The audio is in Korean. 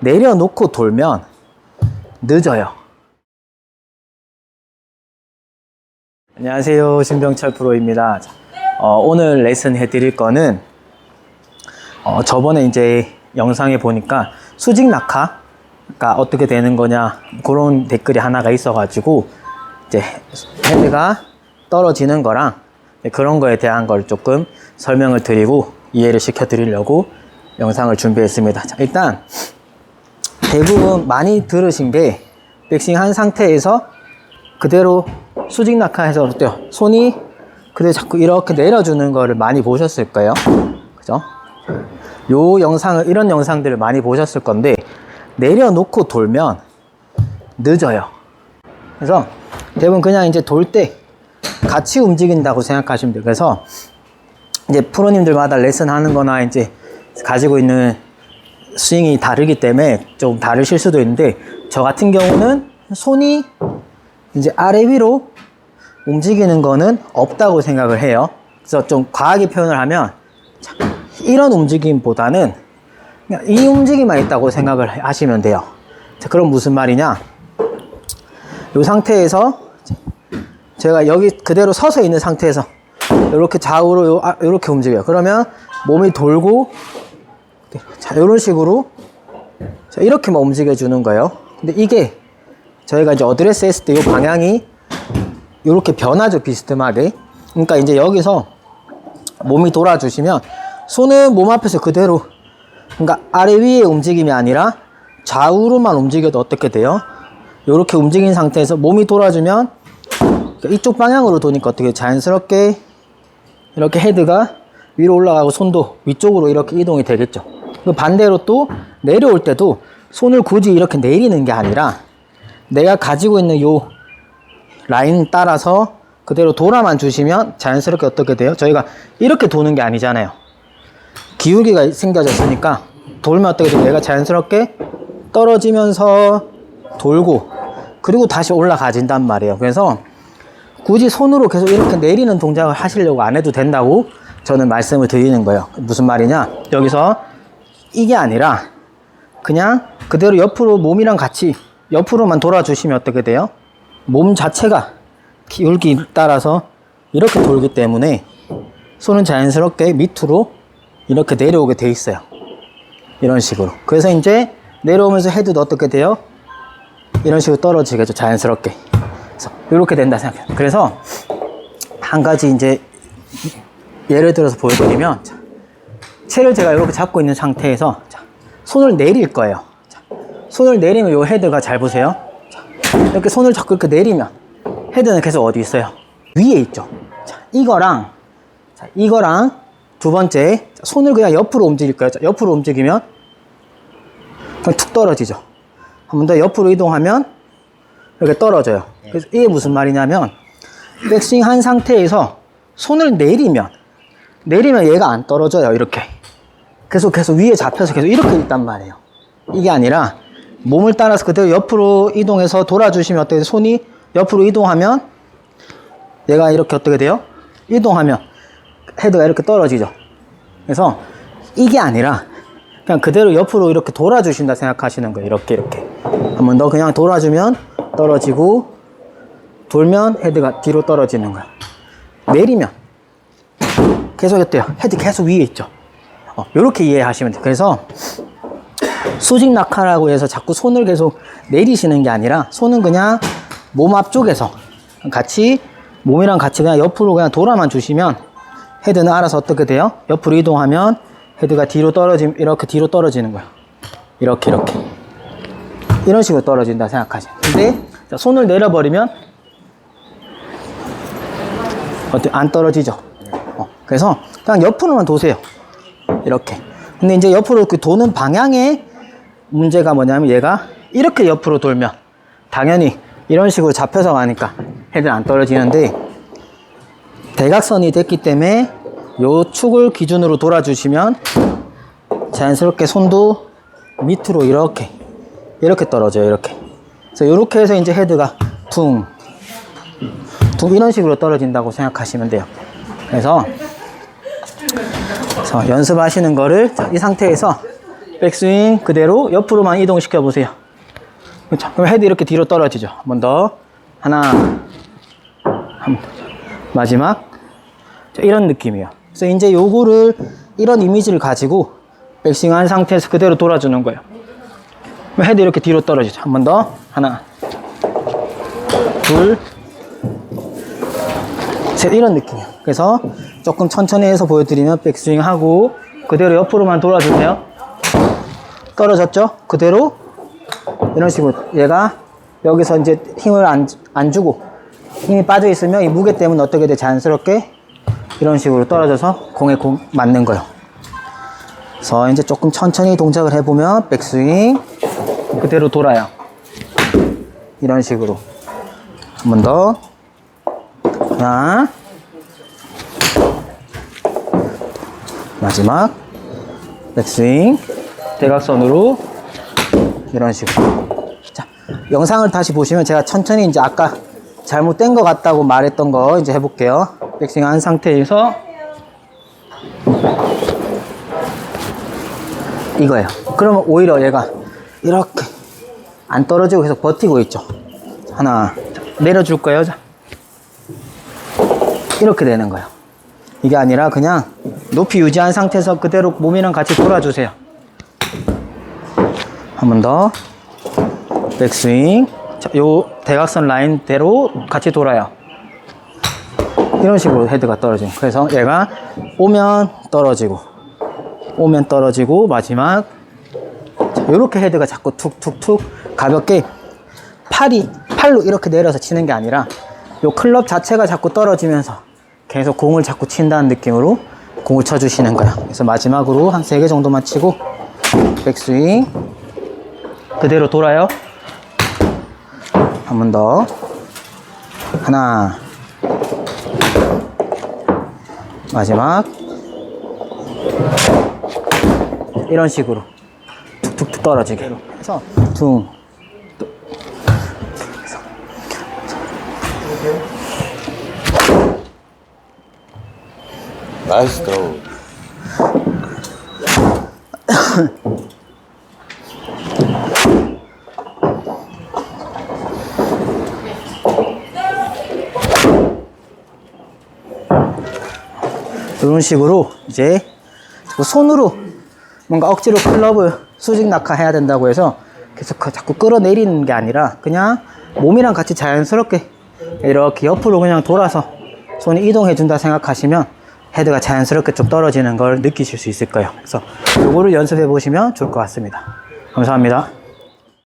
내려놓고 돌면 늦어요. 안녕하세요. 신병철 프로입니다. 자, 어, 오늘 레슨 해드릴 거는 어, 저번에 이제 영상에 보니까 수직 낙하가 어떻게 되는 거냐 그런 댓글이 하나가 있어가지고 이제 헤드가 떨어지는 거랑 그런 거에 대한 걸 조금 설명을 드리고 이해를 시켜 드리려고 영상을 준비했습니다. 자, 일단 대부분 많이 들으신 게 백싱 한 상태에서 그대로 수직 낙하해서 어때요? 손이 그대로 자꾸 이렇게 내려주는 거를 많이 보셨을 거예요. 그죠? 요 영상을, 이런 영상들을 많이 보셨을 건데, 내려놓고 돌면 늦어요. 그래서 대부분 그냥 이제 돌 때 같이 움직인다고 생각하시면 돼요. 그래서 이제 프로님들마다 레슨 하는 거나 이제 가지고 있는 스윙이 다르기 때문에 좀 다르실 수도 있는데, 저 같은 경우는 손이 이제 아래 위로 움직이는 거는 없다고 생각을 해요. 그래서 좀 과하게 표현을 하면 자, 이런 움직임보다는 그냥 이 움직임만 있다고 생각을 하시면 돼요. 자, 그럼 무슨 말이냐? 이 상태에서 제가 여기 그대로 서서 있는 상태에서 이렇게 좌우로 요, 아, 이렇게 움직여요. 그러면 몸이 돌고 자, 이런 식으로 자, 이렇게만 움직여 주는 거예요. 근데 이게 저희가 이제 어드레스 했을 때 이 방향이 이렇게 변하죠 비스듬하게 그러니까 이제 여기서 몸이 돌아주시면 손은 몸 앞에서 그대로 그러니까 아래 위에 움직임이 아니라 좌우로만 움직여도 어떻게 돼요? 이렇게 움직인 상태에서 몸이 돌아주면 이쪽 방향으로 도니까 어떻게 자연스럽게 이렇게 헤드가 위로 올라가고 손도 위쪽으로 이렇게 이동이 되겠죠. 그 반대로 또 내려올 때도 손을 굳이 이렇게 내리는 게 아니라 내가 가지고 있는 요 라인 따라서 그대로 돌아만 주시면 자연스럽게 어떻게 돼요? 저희가 이렇게 도는 게 아니잖아요. 기울기가 생겨졌으니까 돌면 어떻게 돼요? 얘가 자연스럽게 떨어지면서 돌고 그리고 다시 올라가진단 말이에요. 그래서 굳이 손으로 계속 이렇게 내리는 동작을 하시려고 안 해도 된다고 저는 말씀을 드리는 거예요. 무슨 말이냐? 여기서 이게 아니라 그냥 그대로 옆으로 몸이랑 같이 옆으로만 돌아주시면 어떻게 돼요? 몸 자체가 기울기 따라서 이렇게 돌기 때문에 손은 자연스럽게 밑으로 이렇게 내려오게 돼 있어요. 이런 식으로. 그래서 이제 내려오면서 헤드도 어떻게 돼요? 이런 식으로 떨어지겠죠. 자연스럽게. 그래서 이렇게 된다 생각해요. 그래서 한 가지 이제 예를 들어서 보여드리면 자, 채를 제가 이렇게 잡고 있는 상태에서 자, 손을 내릴 거예요. 자, 손을 내리면 이 헤드가 잘 보세요. 자, 이렇게 손을 자꾸 이렇게 내리면 헤드는 계속 어디 있어요? 위에 있죠. 자, 이거랑 자, 이거랑 두 번째 자, 손을 그냥 옆으로 움직일 거예요. 자, 옆으로 움직이면 그냥 툭 떨어지죠. 한 번 더 옆으로 이동하면 이렇게 떨어져요. 그래서 이게 무슨 말이냐면 백스윙 한 상태에서 손을 내리면 내리면 얘가 안 떨어져요. 이렇게 계속 계속 위에 잡혀서 계속 이렇게 있단 말이에요. 이게 아니라 몸을 따라서 그대로 옆으로 이동해서 돌아주시면 어떻게 돼요? 손이 옆으로 이동하면 얘가 이렇게 어떻게 돼요? 이동하면 헤드가 이렇게 떨어지죠. 그래서 이게 아니라 그냥 그대로 옆으로 이렇게 돌아주신다 생각하시는 거예요. 이렇게 이렇게 한번 더 그냥 돌아주면 떨어지고 돌면 헤드가 뒤로 떨어지는 거야. 내리면 계속 어때요? 헤드 계속 위에 있죠. 어, 이렇게 이해하시면 돼요. 그래서 수직 낙하라고 해서 자꾸 손을 계속 내리시는 게 아니라 손은 그냥 몸 앞쪽에서 같이 몸이랑 같이 그냥 옆으로 그냥 돌아만 주시면 헤드는 알아서 어떻게 돼요? 옆으로 이동하면 헤드가 뒤로 떨어짐 이렇게 뒤로 떨어지는 거예요. 이렇게 이렇게 이런 식으로 떨어진다 생각하세요. 근데 자, 손을 내려버리면 어때 안 떨어지죠? 어, 그래서 그냥 옆으로만 도세요. 이렇게. 근데 이제 옆으로 그 도는 방향의 문제가 뭐냐면 얘가 이렇게 옆으로 돌면 당연히 이런 식으로 잡혀서 가니까 헤드는 안 떨어지는데 대각선이 됐기 때문에 요 축을 기준으로 돌아주시면 자연스럽게 손도 밑으로 이렇게 이렇게 떨어져요 이렇게 그래서 이렇게 해서 이제 헤드가 퉁, 퉁 이런 식으로 떨어진다고 생각하시면 돼요 그래서 그래서 연습하시는 거를 자, 이 상태에서 백스윙 그대로 옆으로만 이동시켜 보세요. 그렇죠. 그럼 헤드 이렇게 뒤로 떨어지죠. 한 번 더. 하나. 한 번 더. 마지막. 자, 이런 느낌이에요. 그래서 이제 요거를 이런 이미지를 가지고 백스윙 한 상태에서 그대로 돌아주는 거예요. 헤드 이렇게 뒤로 떨어지죠. 한 번 더. 하나. 둘. 셋. 이런 느낌이에요. 그래서 조금 천천히 해서 보여드리면 백스윙 하고 그대로 옆으로만 돌아주세요. 떨어졌죠? 그대로 이런 식으로 얘가 여기서 이제 힘을 안, 안 주고 힘이 빠져 있으면 이 무게 때문에 어떻게 돼 자연스럽게 이런 식으로 떨어져서 공에 공 맞는 거예요. 그래서 이제 조금 천천히 동작을 해보면 백스윙 그대로 돌아요. 이런 식으로 한 번 더 하나 마지막. 백스윙. 대각선으로. 이런 식으로. 자 영상을 다시 보시면 제가 천천히 이제 아까 잘못된 것 같다고 말했던 거 이제 해볼게요. 백스윙 한 상태에서. 이거예요. 그러면 오히려 얘가 이렇게 안 떨어지고 계속 버티고 있죠. 하나. 자, 내려줄 거예요. 자 이렇게 되는 거예요 이게 아니라 그냥 높이 유지한 상태에서 그대로 몸이랑 같이 돌아주세요 한 번 더. 백스윙. 자, 요 대각선 라인대로 같이 돌아요. 이런 식으로 헤드가 떨어지는. 그래서 얘가 오면 떨어지고, 오면 떨어지고, 마지막. 자, 요렇게 헤드가 자꾸 툭툭툭 가볍게 팔이, 팔로 이렇게 내려서 치는 게 아니라 요 클럽 자체가 자꾸 떨어지면서 계속 공을 자꾸 친다는 느낌으로 공을 쳐주시는 거야. 그래서 마지막으로 한세개 정도만 치고 백스윙. 그대로 돌아요. 한 번 더. 하나. 마지막. 이런 식으로 툭툭툭 떨어지게. 해서 퉁. 나이스 드로우. 이런 식으로 이제 손으로 뭔가 억지로 클럽을 수직 낙하해야 된다고 해서 계속 그 자꾸 끌어내리는 게 아니라 그냥 몸이랑 같이 자연스럽게 이렇게 옆으로 그냥 돌아서 손이 이동해 준다 생각하시면 헤드가 자연스럽게 좀 떨어지는 걸 느끼실 수 있을 거예요. 그래서 요거를 연습해 보시면 좋을 것 같습니다. 감사합니다.